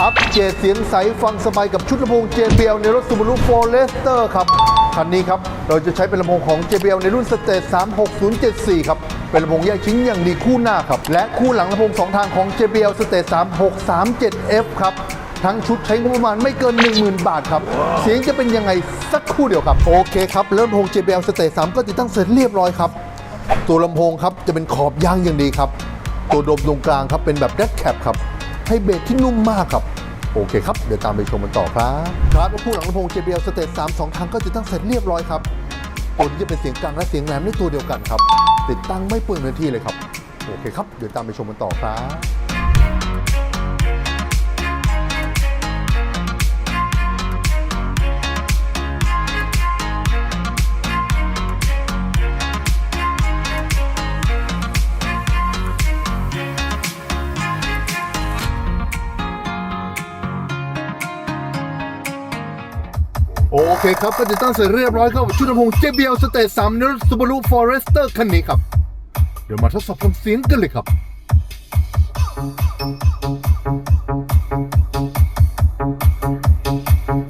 อัปเกรดเสียงใสฟังสบายกับชุดลำโพง JBL ในรถ Subaru Forester ครับคันนี้ครับ เราจะใช้เป็นลำโพงของ JBL ในรุ่น Stage 36074 ครับ เป็นลำโพงแยกชิ้นอย่างดีคู่หน้าครับ และคู่หลังลำโพงสองทางของ JBL Stage 3637F ครับทั้งชุดใช้งบประมาณไม่เกิน 10,000 บาทครับ เสียงจะเป็นยังไงสักครู่เดียวครับ โอเคครับแล้วลำโพง JBL Stage 3ก็ติดตั้งเสร็จเรียบร้อยครับ ตัวลำโพงครับจะเป็นขอบยางอย่างดีครับ ตัวโดมตรงกลางครับเป็นแบบแดดแคปครับ ให้เบสที่นุ่มมากครับ โอเคครับ เดี๋ยวตามไปชมกันต่อครับ ครับแล้วคู่หลังลำโพง JBL Stage 3 2ทางก็จะตั้งเสร็จเรียบร้อยครับตัวนี้จะเป็นเสียงกลางและเสียงแหลมในตัวเดียวกันครับ ติดตั้งไม่เปลืองเนื้อที่เลยครับ โอเคครับ เดี๋ยวตามไปชมกันต่อครับ โอเคครับก็จะตั้งเสร็จเรียบร้อยครับชุดลำโพง JBL Stage 3ในรถ Subaru Forester คันนี้ครับ เดี๋ยวมาทดสอบฟังเสียงกันเลยครับ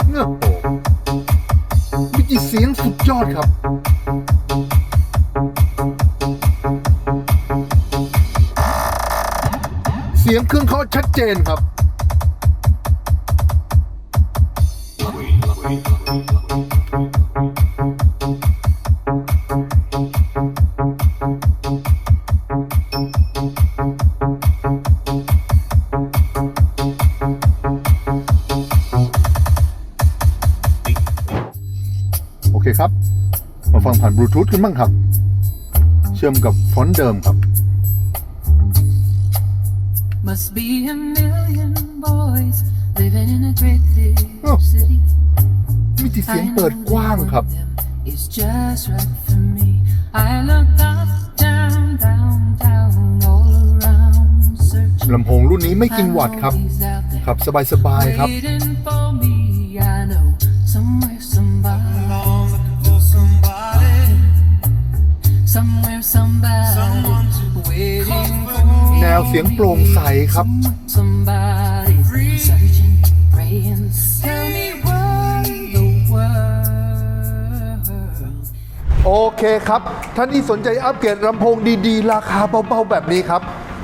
เงือกโอ้มีกี่เสียงสุดยอดครับเสียงเครื่องเขาชัดเจนครับ โอเคครับ มาฟังผ่านบลูทูธกันบ้างครับ เชื่อมกับฟอนต์เดิมครับ Must be a million boys living in a great big Oh. city. มีที่เสียงเปิดกว้างครับ It's just right for me. I look up, down, down, down, all around, searching. ลำโพงรุ่นนี้ไม่กินวัตต์ครับ He's out there ขับสบายๆครับ waiting for me. I know somewhere, somebody. Somewhere, somebody waiting for me. แนวเสียงโปร่งใสครับ โอเคครับ ท่านที่สนใจอัปเกรดลำโพงดีๆ ราคาเบาๆ แบบนี้ครับ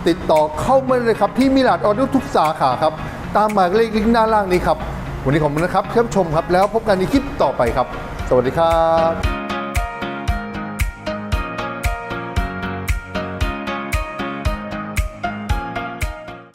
ติดต่อเข้ามาเลยครับ ที่มิลาดออดิโอทุกสาขาครับ ตามหมายเลขลิงก์หน้าล่างนี้ครับ วันนี้ขอบคุณนะครับเชิญชมครับ แล้วพบกันในคลิปต่อไปครับ สวัสดีครับ